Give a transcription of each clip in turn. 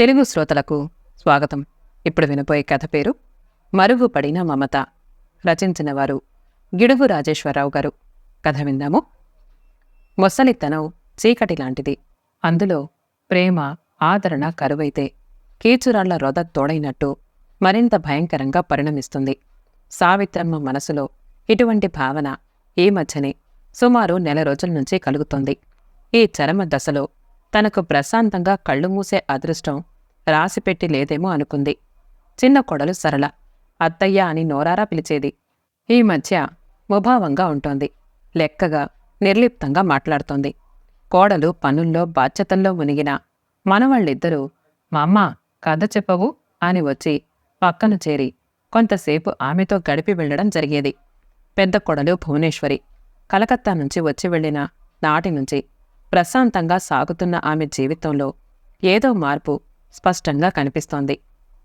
తెలుగు శ్రోతలకు స్వాగతం. ఇప్పుడు వినబోయే కథ పేరు మరుగుపడిన మమత. రచించిన వారు గిడుగు రాజేశ్వరరావు గారు. కథ విందాము. మొసలితనం చీకటి లాంటిది అందులో ప్రేమ ఆదరణ కరువైతే కీచురాళ్ళ రొద తోడైనట్టు మరింత భయంకరంగా పరిణమిస్తుంది. సావిత్రమ్మ మనసులో ఇటువంటి భావన ఈ మధ్యనే సుమారు నెల రోజుల నుంచి కలుగుతోంది. ఈ చరమ దశలో తనకు ప్రశాంతంగా కళ్ళు మూసే అదృష్టం రాసిపెట్టి లేదేమో అనుకుంది. చిన్న కొడలు సరళ. అత్తయ్య అని నోరారా పిలిచేది. ఈ మధ్య ముభావంగా ఉంటోంది. లెక్కగా నిర్లిప్తంగా మాట్లాడుతోంది. కోడలు పనుల్లో బాధ్యతల్లో మునిగిన మనవాళ్ళిద్దరూ మా అమ్మ కథ చెప్పవు అని వచ్చి పక్కన చేరి కొంతసేపు ఆమెతో గడిపి వెళ్ళడం జరిగేది. పెద్ద కొడలు భువనేశ్వరి కలకత్తా నుంచి వచ్చి వెళ్ళిన నాటి నుంచి ప్రశాంతంగా సాగుతున్న ఆమె జీవితంలో ఏదో మార్పు స్పష్టంగా కనిపిస్తోంది.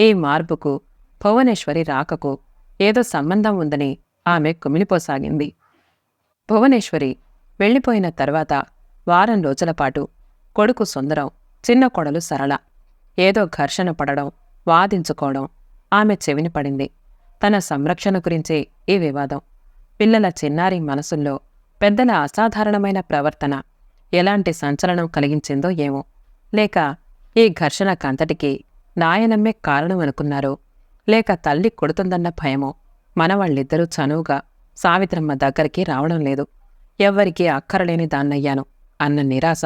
ఈ మార్పుకు భువనేశ్వరి రాకకు ఏదో సంబంధం ఉందని ఆమె కుమిలిపోసాగింది. భువనేశ్వరి వెళ్ళిపోయిన తర్వాత వారం రోజులపాటు కొడుకు సుందరం చిన్న కొడలు సరళ ఏదో ఘర్షణ పడడం వాదించుకోవడం ఆమె చెవిని పడింది. తన సంరక్షణ గురించే ఈ వివాదం. పిల్లల చిన్నారి మనసుల్లో పెద్దల అసాధారణమైన ప్రవర్తన ఎలాంటి సంచలనం కలిగించిందో ఏమో. లేక ఈ ఘర్షణకంతటికి నాయనమ్మే కారణం అనుకున్నారో లేక తల్లి కొడుతుందన్న భయమో మనవాళ్ళిద్దరూ చనువుగా సావిత్రమ్మ దగ్గరికి రావడం లేదు. ఎవ్వరికీ అక్కరలేని దాన్నయ్యాను అన్న నిరాశ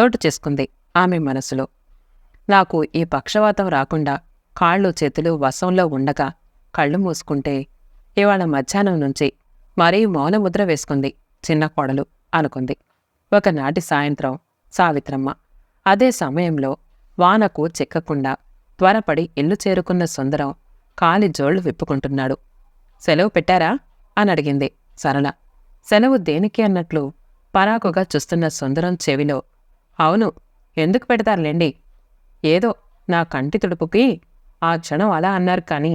చోటు చేసుకుంది ఆమె మనసులో. నాకు ఈ పక్షవాతం రాకుండా కాళ్ళు చేతులు వశంలో ఉండగా కళ్ళు మూసుకుంటే ఇవాళ మధ్యాహ్నం నుంచి మరీ మౌనముద్ర వేసుకుంది చిన్న కోడలు అనుకుంది. ఒకనాటి సాయంత్రం సావిత్రమ్మ అదే సమయంలో వానకు చిక్కకుండా త్వరపడి ఇల్లు చేరుకున్న సుందరం కాలి జోళ్ళు విప్పుకుంటున్నాడు. సెలవు పెట్టారా? అని అడిగింది సరళ. సెలవు దేనికి అన్నట్లు పరాకుగా చూస్తున్న సుందరం చెవిలో అవును ఎందుకు పెడతారులేండి? ఏదో నా కంటి తుడుపుకి ఆ క్షణం అలా అన్నారు కానీ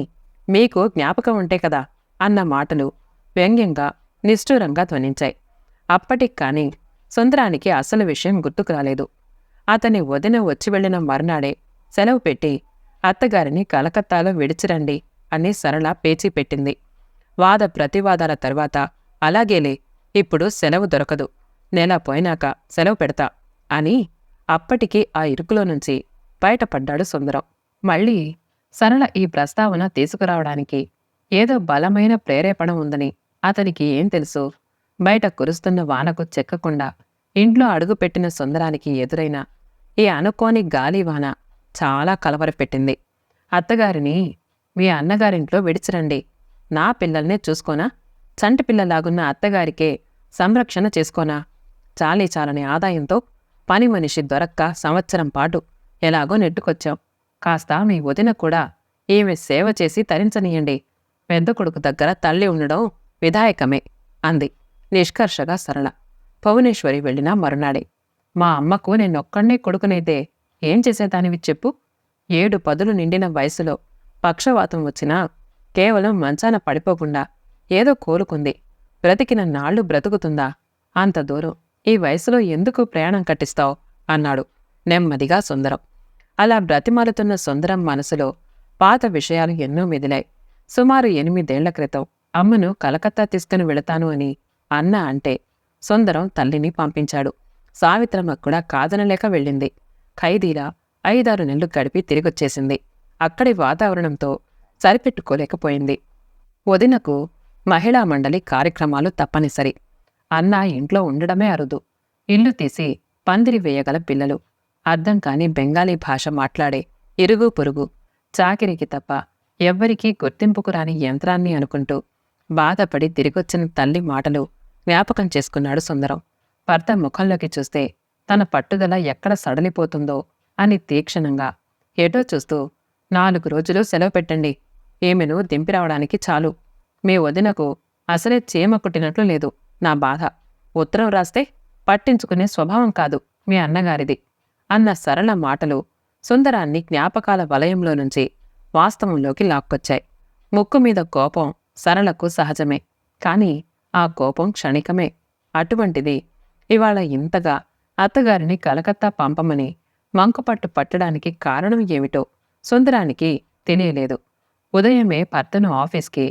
మీకు జ్ఞాపకం ఉంటే కదా అన్న మాటలు వ్యంగ్యంగా నిష్ఠూరంగా ధ్వనించాయి. అప్పటికి కానీ సుందరానికి అసలు విషయం గుర్తుకు రాలేదు. అతని వదిన వచ్చి వెళ్ళిన మర్నాడే సెలవు పెట్టి అత్తగారిని కలకత్తాలో విడిచిరండి అని సరళ పేచీ పెట్టింది. వాద ప్రతివాదాల తర్వాత అలాగేలే ఇప్పుడు సెలవు దొరకదు నెల పోయినాక సెలవు పెడతా అని అప్పటికి ఆ ఇరుకులో నుంచి బయటపడ్డాడు సుందరం. మళ్ళీ సరళ ఈ ప్రస్తావన తీసుకురావడానికి ఏదో బలమైన ప్రేరేపణ ఉందని అతనికి ఏం తెలుసు? బయట కురుస్తున్న వానకు చెక్కకుండా ఇంట్లో అడుగుపెట్టిన సుందరానికి ఎదురైన ఈ అనుకోని గాలివాన చాలా కలవరపెట్టింది. అత్తగారిని మీ అన్నగారింట్లో విడిచిరండి. నా పిల్లల్నే చూసుకోనా? చంటి పిల్లలాగున్న అత్తగారికే సంరక్షణ చేసుకోనా? చాలీ చాలని ఆదాయంతో పని మనిషి దొరక్క సంవత్సరం పాటు ఎలాగో నెట్టుకొచ్చాం. కాస్త మీ వదిన కూడా ఈమె సేవ చేసి తరించనీయండి. పెద్ద కొడుకు దగ్గర తల్లి ఉండడం విధాయకమే అంది నిష్కర్షగా సరళ. భువనేశ్వరి వెళ్ళినా మరునాడే. మా అమ్మకు నేనొక్కడే కొడుకునైతే ఏం చేసేదానివి చెప్పు? ఏడు పదులు నిండిన వయసులో పక్షవాతం వచ్చినా కేవలం మంచాన పడిపోకుండా ఏదో కోలుకుంది. బ్రతికిన నాళ్ళు బ్రతుకుతుందా? అంత దూరం. ఈ వయసులో ఎందుకు ప్రయాణం కట్టిస్తావు? అన్నాడు నెమ్మదిగా సుందరం. అలా బ్రతిమాలుతున్న సుందరం మనసులో పాత విషయాలు ఎన్నో మెదిలాయి. సుమారు ఎనిమిదేళ్ళ క్రితం అమ్మను కలకత్తా తీసుకుని వెళతాను అని అన్న అంటే సుందరం తల్లిని పంపించాడు. సావిత్రమ్మ కూడా కాదనలేక వెళ్ళింది. ఖైదీలా ఐదారు నెలలు గడిపి తిరిగొచ్చేసింది. అక్కడి వాతావరణంతో సరిపెట్టుకోలేకపోయింది. వదినకు మహిళా మండలి కార్యక్రమాలు తప్పనిసరి. అన్న ఇంట్లో ఉండడమే అరుదు. ఇల్లు తీసి పందిరి వేయగల పిల్లలు. అర్థం కాని బెంగాలీ భాష మాట్లాడే ఇరుగు పొరుగు. చాకిరికి తప్ప ఎవ్వరికీ గుర్తింపుకు రాని యంత్రాన్ని అనుకుంటూ బాధపడి తిరిగొచ్చిన తల్లి మాటలు జ్ఞాపకం చేసుకున్నాడు సుందరం. భర్త ముఖంలోకి చూస్తే తన పట్టుదల ఎక్కడ సడలిపోతుందో అని తీక్షణంగా. ఏటో చూస్తూ నాలుగు రోజులు సెలవు పెట్టండి. ఏమెను దింపిరావడానికి చాలు. మీ వదినకు అసలే చీమ కుట్టినట్లు లేదు. నా బాధ. ఉత్తరం రాస్తే పట్టించుకునే స్వభావం కాదు మీ అన్నగారిది. అన్న సరళ మాటలు సుందరాన్ని జ్ఞాపకాల వలయంలో నుంచి వాస్తవంలోకి లాక్కొచ్చాయి. ముక్కు మీద కోపం సరళకు సహజమే. కాని ఆ కోపం క్షణికమే. అటువంటిది ఇవాళ ఇంతగా అత్తగారిని కలకత్తా పంపమని మంకుపట్టు పట్టడానికి కారణం ఏమిటో సుందరానికి తెలియలేదు. ఉదయమే భర్తను ఆఫీస్కి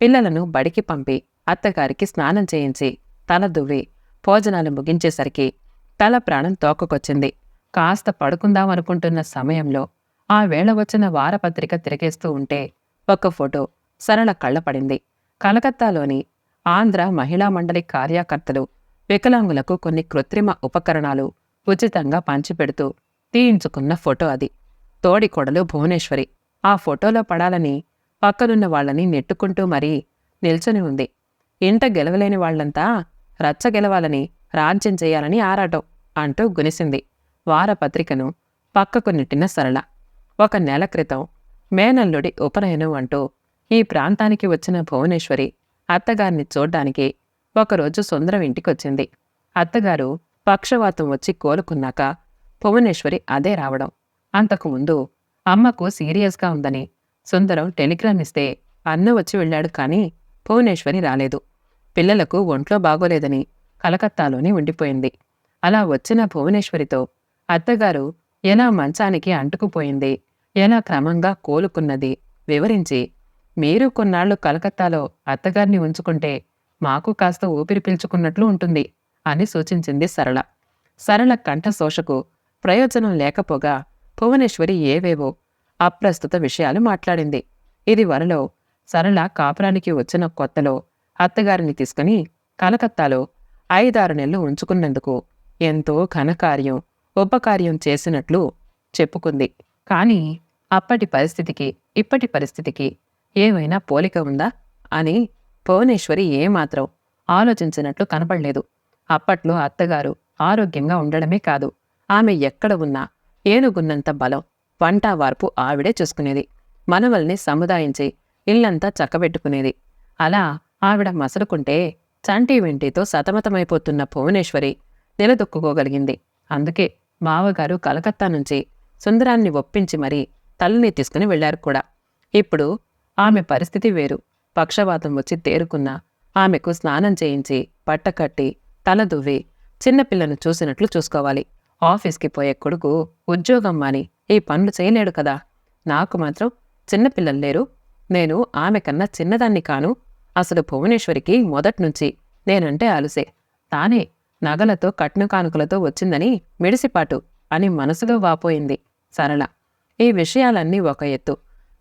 పిల్లలను బడికి పంపి అత్తగారికి స్నానం చేయించి తల దువ్వి భోజనాలు ముగించేసరికి తల ప్రాణం తోకకొచ్చింది. కాస్త పడుకుందామనుకుంటున్న సమయంలో ఆ వేళ వచ్చిన వారపత్రిక తిరిగేస్తూ ఉంటే ఒక ఫోటో సరళ కళ్ళపడింది కలకత్తాలోని ఆంధ్ర మహిళా మండలి కార్యకర్తలు వికలాంగులకు కొన్ని కృత్రిమ ఉపకరణాలు ఉచితంగా పంచిపెడుతూ తీయించుకున్న ఫోటో అది. తోడికొడలు భువనేశ్వరి. ఆ ఫోటోలో పడాలని పక్కనున్న వాళ్ళని నెట్టుకుంటూ మరీ నిల్చొని ఉంది. ఇంట గెలవలేని వాళ్ళంతా రచ్చ గెలవాలని రాజ్యం చేయాలని ఆరాటం అంటూ గునిసింది వారపత్రికను పక్కకు నెట్టిన సరళ. ఒక నెల క్రితం మేనల్లుడి ఉపనయనం అంటూ ఈ ప్రాంతానికి వచ్చిన భువనేశ్వరి అత్తగారిని చూడ్డానికి ఒకరోజు సుందరం ఇంటికొచ్చింది. అత్తగారు పక్షవాతం వచ్చి కోలుకున్నాక భువనేశ్వరి అదే రావడం. అంతకుముందు అమ్మకు సీరియస్గా ఉందని సుందరం టెలిగ్రామ్ ఇస్తే అన్న వచ్చి వెళ్ళాడు కానీ భువనేశ్వరి రాలేదు. పిల్లలకు ఒంట్లో బాగోలేదని కలకత్తాలోనే ఉండిపోయింది. అలా వచ్చిన భువనేశ్వరితో అత్తగారు ఎలా మంచానికి అంటుకుపోయింది ఎలా క్రమంగా కోలుకున్నది వివరించి మీరు కొన్నాళ్ళు కలకత్తాలో అత్తగారిని ఉంచుకుంటే మాకు కాస్త ఊపిరి పీల్చుకున్నట్లు ఉంటుంది అని సూచించింది సరళ. సరళ కంఠశోషకు ప్రయోజనం లేకపోగా భువనేశ్వరి ఏవేవో అప్రస్తుత విషయాలు మాట్లాడింది. ఇది వరలో సరళ కాపురానికి వచ్చిన కొత్తలో అత్తగారిని తీసుకుని కలకత్తాలో ఐదారు నెలలు ఉంచుకున్నందుకు ఎంతో ఘనకార్యం ఉపకార్యం చేసినట్లు చెప్పుకుంది. కానీ అప్పటి పరిస్థితికి ఇప్పటి పరిస్థితికి ఏమైనా పోలిక ఉందా? అని భువనేశ్వరి ఏమాత్రం ఆలోచించినట్లు కనపడలేదు. అప్పట్లో అత్తగారు ఆరోగ్యంగా ఉండడమే కాదు. ఆమె ఎక్కడ ఉన్నా ఏనుగున్నంత బలం వంట వార్పు ఆవిడే చూసుకునేది. మనవల్ని సముదాయించి ఇల్లంతా చక్కబెట్టుకునేది. అలా ఆవిడ మసలుకుంటే చంటి వెంటితో సతమతమైపోతున్న భువనేశ్వరి నిలదొక్కుకోగలిగింది. అందుకే మావగారు కలకత్తా నుంచి సుందరాన్ని ఒప్పించి మరీ తల్లిని తీసుకుని వెళ్ళారు కూడా. ఇప్పుడు ఆమె పరిస్థితి వేరు. పక్షవాతం వచ్చి తేరుకున్న ఆమెకు స్నానం చేయించి పట్టకట్టి తల దువ్వి చిన్నపిల్లను చూసినట్లు చూసుకోవాలి. ఆఫీస్కి పోయే కొడుకు ఉద్యోగం మాని ఈ పనులు చేయలేడు కదా. నాకు మాత్రం చిన్నపిల్లలు లేరు. నేను ఆమె కన్నా చిన్నదాన్ని కాను. అసలు భువనేశ్వరికి మొదట్నుంచి నేనంటే అలుసే. తానే నగలతో కట్న కానుకలతో వచ్చిందని మిడిసిపాటు అని మనసులో వాపోయింది సరళ. ఈ విషయాలన్నీ ఒక ఎత్తు.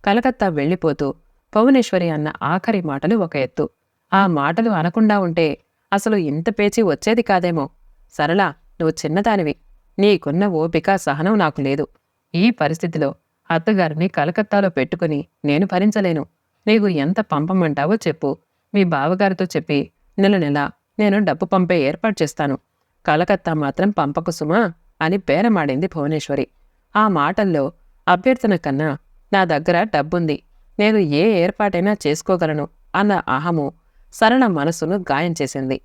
కలకత్తా వెళ్ళిపోతూ భువనేశ్వరి అన్న ఆఖరి మాటలు ఒక ఎత్తు. ఆ మాటలు అనకుండా ఉంటే అసలు ఇంత పేచి వచ్చేది కాదేమో. సరళ నువ్వు చిన్నదానివి. నీకున్న ఓపిక సహనం నాకు లేదు. ఈ పరిస్థితిలో అత్తగారిని కలకత్తాలో పెట్టుకుని నేను భరించలేను. నీకు ఎంత పంపమంటావో చెప్పు. మీ బావగారితో చెప్పి నెల నెల నేను డబ్బు పంపే ఏర్పాటు చేస్తాను. కలకత్తా మాత్రం పంపకు సుమా అని పేరమాడింది భువనేశ్వరి. ఆ మాటల్లో అభ్యర్థన కన్నా నా దగ్గర డబ్బుంది. నేను ఏ ఏర్పాటైనా చేసుకోగలను అన్న అహము సరళ మనసును గాయం చేసింది.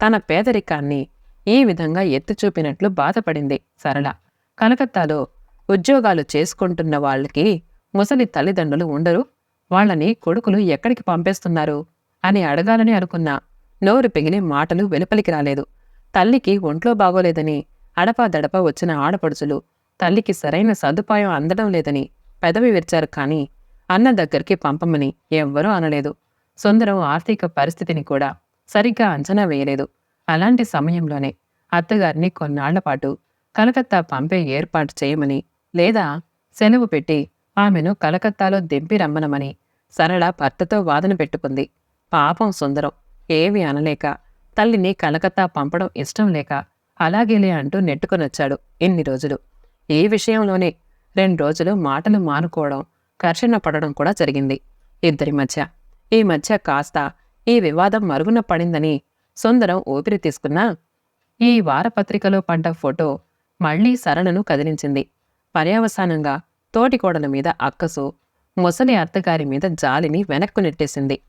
తన పేదరికాన్ని ఈ విధంగా ఎత్తి చూపినట్లు బాధపడింది సరళ. కలకత్తాలో ఉద్యోగాలు చేసుకుంటున్న వాళ్ళకి ముసలి తల్లిదండ్రులు ఉండరు. వాళ్ళని కొడుకులు ఎక్కడికి పంపేస్తున్నారు? అని అడగాలని అనుకున్నా. నోరు పెగిలి మాటలు వెలుపలికి రాలేదు. తల్లికి ఒంట్లో బాగోలేదని అడపాదడప వచ్చిన ఆడపడుచులు తల్లికి సరైన సదుపాయం అందడం లేదని పెదవి విరిచారు కానీ అన్న దగ్గరికి పంపమని ఎవ్వరూ అనలేదు. సుందరం ఆర్థిక పరిస్థితిని కూడా సరిగ్గా అంచనా వేయలేదు. అలాంటి సమయంలోనే అత్తగారిని కొన్నాళ్ళ పాటు కలకత్తా పంపే ఏర్పాటు చేయమని లేదా సెలవు పెట్టి ఆమెను కలకత్తాలో దింపి రమ్మనమని సరళ భర్తతో వాదన పెట్టుకుంది. పాపం సుందరం ఏవి అనలేక తల్లిని కలకత్తా పంపడం ఇష్టం లేక అలాగేలే అంటూ నెట్టుకొనొచ్చాడు ఇన్ని రోజులు. ఈ విషయంలోనే రెండు రోజులు మాటలు మానుకోవడం ఘర్షణ పడడం కూడా జరిగింది. ఇద్దరి మధ్య. ఈ మధ్య కాస్త ఈ వివాదం మరుగున పడిందని సుందరం ఊపిరి తీసుకున్నా ఈ వారపత్రికలో పడ్డ ఫోటో మళ్ళీ సరళను కదిలించింది. పర్యవసానంగా తోటికోడల మీద అక్కసు ముసలి అత్తగారి మీద జాలిని వెనక్కు నెట్టేసింది.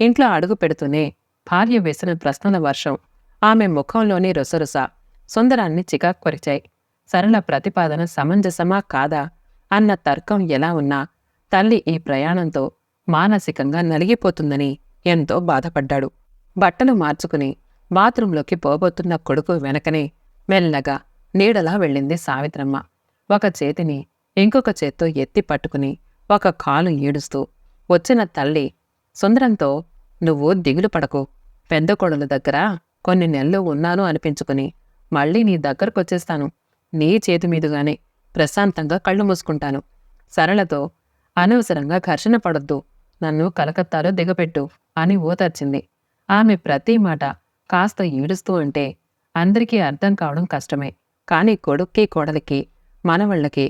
ఇంట్లో అడుగు పెడుతూనే భార్య వేసిన ప్రశ్నల వర్షం ఆమె ముఖంలోని రొసరుస సుందరాన్ని చికాక్కొరిచాయి సరళ ప్రతిపాదన సమంజసమా కాదా అన్న తర్కం ఎలా ఉన్నా తల్లి ఈ ప్రయాణంతో మానసికంగా నలిగిపోతుందని ఎంతో బాధపడ్డాడు. బట్టలు మార్చుకుని బాత్రూంలోకి పోబోతున్న కొడుకు వెనకనే మెల్లగా నీడలా వెళ్ళింది సావిత్రమ్మ. ఒక చేతిని ఇంకొక చేత్తో ఎత్తి పట్టుకుని ఒక కాలు ఈడుస్తూ వచ్చిన తల్లి సుందరంతో నువ్వు దిగులు పడకు. పెద్ద కొడల దగ్గర కొన్ని నెలలు ఉన్నాను అనిపించుకుని మళ్ళీ నీ దగ్గరకొచ్చేస్తాను. నీ చేతి మీదుగానే ప్రశాంతంగా కళ్ళు మూసుకుంటాను. సరళతో అనవసరంగా ఘర్షణ పడొద్దు. నన్ను కలకత్తాలో దిగపెట్టు అని ఊతర్చింది. ఆమె ప్రతి మాట కాస్త ఈడుస్తూ ఉంటే అందరికీ అర్థం కావడం కష్టమే. కానీ కొడుక్కి కోడలికి మనవళ్ళకి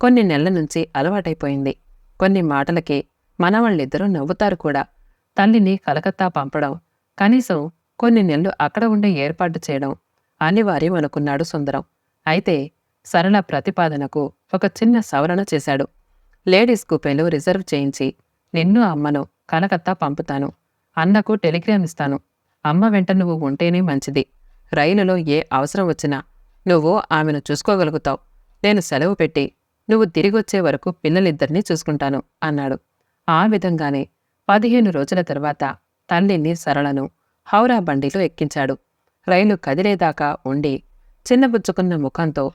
కొన్ని నెలల నుంచి అలవాటైపోయింది. కొన్ని మాటలకి మనవాళ్ళిద్దరూ నవ్వుతారు కూడా. తల్లిని కలకత్తా పంపడం కనీసం కొన్ని నెలలు అక్కడ ఉండే ఏర్పాటు చేయడం అనివార్యం అనుకున్నాడు సుందరం. అయితే సరళ ప్రతిపాదనకు ఒక చిన్న సవరణ చేశాడు. లేడీస్ కుపేలు రిజర్వ్ చేయించి నిన్ను అమ్మను కలకత్తా పంపుతాను. అన్నకు టెలిగ్రామ్ ఇస్తాను. అమ్మ వెంట నువ్వు ఉంటేనే మంచిది. రైలులో ఏ అవసరం వచ్చినా నువ్వు ఆమెను చూసుకోగలుగుతావు. నేను సెలవు పెట్టి నువ్వు తిరిగొచ్చే వరకు పిల్లలిద్దరినీ చూసుకుంటాను అన్నాడు. ఆ విధంగానే పదిహేను రోజుల తర్వాత తల్లిని సరళను హౌరా బండిలో ఎక్కించాడు. రైలు కదిలేదాకా ఉండి చిన్నబుచ్చుకున్న ముఖంతో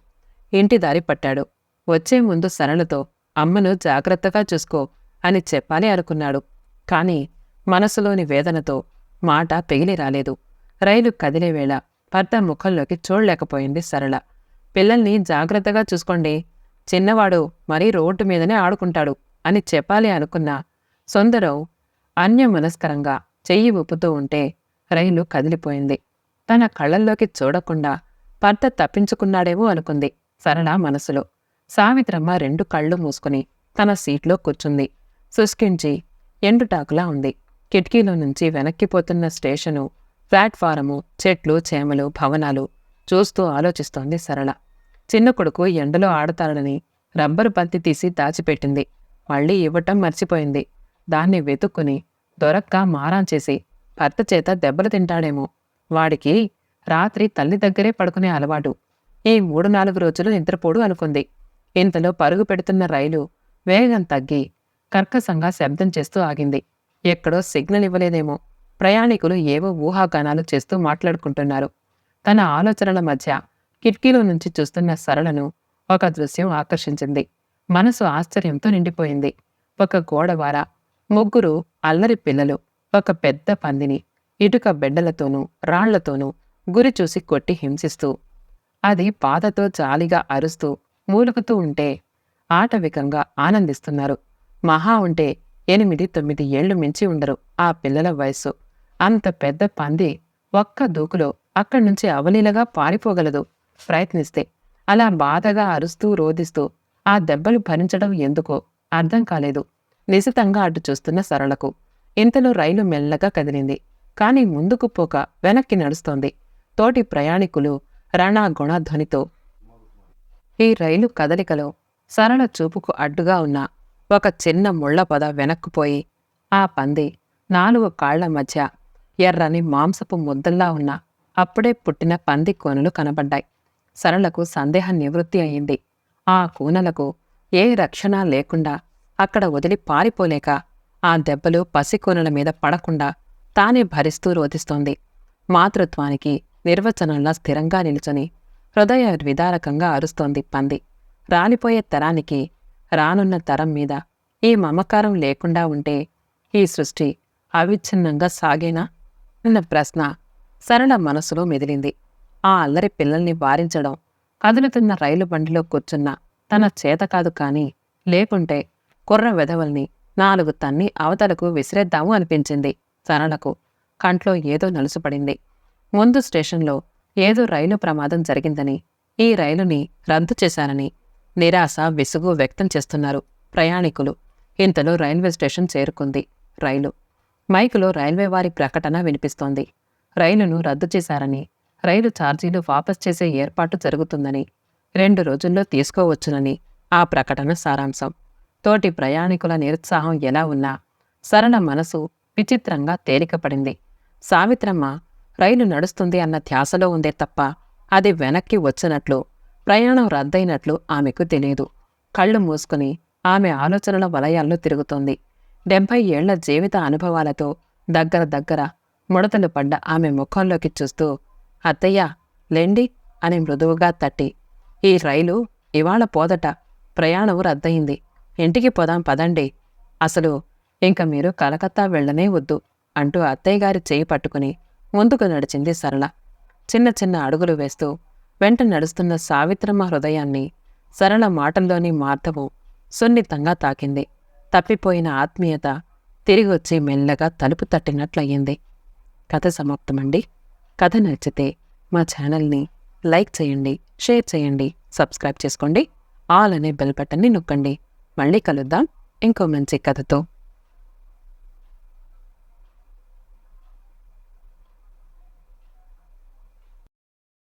ఇంటి దారి పట్టాడు. వచ్చే ముందు సరళతో అమ్మను జాగ్రత్తగా చూసుకో అని చెప్పాలి అనుకున్నాడు. కాని మనసులోని వేదనతో మాట పెగిలి రాలేదు. రైలు కదిలే వేళ భర్త ముఖంలోకి చూడలేకపోయింది సరళ. పిల్లల్ని జాగ్రత్తగా చూసుకోండి. చిన్నవాడు మరీ రోడ్డు మీదనే ఆడుకుంటాడు అని చెప్పాలి అనుకున్న సుందరం అన్యమనస్కరంగా చెయ్యి ఊపుతూ ఉంటే రైలు కదిలిపోయింది. తన కళ్ళల్లోకి చూడకుండా భర్త తప్పించుకున్నాడేమో అనుకుంది సరళ మనసులో. సావిత్రమ్మ రెండు కళ్ళు మూసుకుని తన సీట్లో కూర్చుంది. శుష్కించి ఎండుటాకులా ఉంది. కిటికీలో నుంచి వెనక్కిపోతున్న స్టేషను ప్లాట్ఫారము చెట్లు చేమలు భవనాలు చూస్తూ ఆలోచిస్తోంది సరళ. చిన్న కొడుకు ఎండలో ఆడతాడని రబ్బరు బంతి తీసి దాచిపెట్టింది. మళ్ళీ ఇవ్వటం మర్చిపోయింది. దాన్ని వెతుక్కుని దొరక్క మారాం చేసి భర్త చేత దెబ్బలు తింటాడేమో. వాడికి రాత్రి తల్లి దగ్గరే పడుకునే అలవాటు. ఈ మూడు నాలుగు రోజులు నిద్రపోడు అనుకుంది. ఇంతలో పరుగు పెడుతున్న రైలు వేగం తగ్గి కర్కశంగా శబ్దం చేస్తూ ఆగింది. ఎక్కడో సిగ్నల్ ఇవ్వలేదేమో. ప్రయాణికులు ఏవో ఊహాగానాలు చేస్తూ మాట్లాడుకుంటున్నారు. తన ఆలోచనల మధ్య కిటికీలో నుంచి చూస్తున్న సరళను ఒక దృశ్యం ఆకర్షించింది. మనసు ఆశ్చర్యంతో నిండిపోయింది. ఒక గోడవార ముగ్గురు అల్లరి పిల్లలు ఒక పెద్ద పందిని ఇటుక బెడ్డలతోనూ రాళ్ళతోనూ గురి చూసి కొట్టి హింసిస్తూ అది బాధతో జాలిగా అరుస్తూ మూలుగుతూ ఉంటే ఆటవికంగా ఆనందిస్తున్నారు. మహా ఉంటే ఎనిమిది తొమ్మిది ఏళ్ళు మించి ఉండరు ఆ పిల్లల వయస్సు. అంత పెద్ద పంది ఒక్క దూకులో అక్కడి నుంచి అవలీలగా పారిపోగలదు. ప్రయత్నిస్తే అలా బాధగా అరుస్తూ రోదిస్తూ ఆ దెబ్బలు భరించడం ఎందుకో అర్థం కాలేదు. నిశితంగా అటు చూస్తున్న సరళకు ఇంతలో రైలు మెల్లగా కదిలింది. కాని ముందుకు పోక వెనక్కి నడుస్తోంది. తోటి ప్రయాణికులు రణా గుణధ్వనితో ఈ రైలు కదలికలో సరళ చూపుకు అడ్డుగా ఉన్న ఒక చిన్న ముళ్ళ పొద వెనక్కుపోయి ఆ పంది నాలుగు కాళ్ళ మధ్య ఎర్రని మాంసపు ముద్దల్లా ఉన్న అప్పుడే పుట్టిన పంది కోనలు కనబడ్డాయి. సరళకు సందేహం నివృత్తి అయింది. ఆ కూనలకు ఏ రక్షణ లేకుండా అక్కడ వదిలి పారిపోలేక ఆ దెబ్బలు పసికూనల మీద పడకుండా తానే భరిస్తూ రోధిస్తోంది. మాతృత్వానికి నిర్వచనంలా స్థిరంగా నిలుచుని హృదయ విదారకంగా అరుస్తోంది పంది. రాలిపోయే తరానికి రానున్న తరం మీద ఈ మమకారం లేకుండా ఉంటే ఈ సృష్టి అవిచ్ఛిన్నంగా సాగేనా? అన్న ప్రశ్న సరళ మనసులో మెదిలింది. ఆ అల్లరి పిల్లల్ని వారించడం కదులుతున్న రైలు బండిలో కూర్చున్న తన చేత కాదు కాని లేకుంటే కుర్ర వెధవల్ని నాలుగు తన్ని అవతలకు విసిరేద్దాము అనిపించింది సరళకు. కంట్లో ఏదో నలుసుపడింది. ముందు స్టేషన్లో ఏదో రైలు ప్రమాదం జరిగిందని ఈ రైలుని రద్దు చేశానని నిరాశ విసుగు వ్యక్తం చేస్తున్నారు ప్రయాణికులు. ఇంతలో రైల్వే స్టేషన్ చేరుకుంది రైలు. మైకులో రైల్వే వారి ప్రకటన వినిపిస్తోంది. రైలును రద్దు చేశారని రైలు ఛార్జీలు వాపస్ చేసే ఏర్పాటు జరుగుతుందని రెండు రోజుల్లో తీసుకోవచ్చునని ఆ ప్రకటన సారాంశం. తోటి ప్రయాణికుల నిరుత్సాహం ఎలా ఉన్నా సరళ మనసు విచిత్రంగా తేలికపడింది. సావిత్రమ్మ రైలు నడుస్తుంది అన్న ధ్యాసలో ఉందే తప్ప అది వెనక్కి వచ్చినట్లు ప్రయాణం రద్దయినట్లు ఆమెకు తెలియదు కళ్ళు మూసుకుని ఆమె ఆలోచనల వలయాల్లో తిరుగుతోంది. డెబ్భై ఏళ్ళ జీవిత అనుభవాలతో దగ్గర దగ్గర ముడతలు పడ్డ ఆమె ముఖంలోకి చూస్తూ అత్తయ్య లెండి అని మృదువుగా తట్టి ఈ రైలు ఇవాళ పోదట ప్రయాణం రద్దయింది. ఇంటికి పోదాం పదండి. అసలు ఇంక మీరు కలకత్తా వెళ్ళనే వద్దు అంటూ అత్తయ్య గారి చేయి పట్టుకుని ముందుకు నడిచింది సరళ. చిన్న చిన్న అడుగులు వేస్తూ వెంట నడుస్తున్న సావిత్రమ్మ హృదయాన్ని సరళ మాటల్లోని మార్ధవు సున్నితంగా తాకింది. తప్పిపోయిన ఆత్మీయత తిరిగొచ్చి మెల్లగా తలుపు తట్టినట్లయింది. కథ సమాప్తమండి. కథ నచ్చితే మా ఛానల్ని లైక్ చేయండి షేర్ చేయండి సబ్స్క్రైబ్ చేసుకోండి ఆల్ అనే బెల్ బటన్ని నొక్కండి. మళ్ళీ కలుద్దాం ఇంకో మంచి కథతో.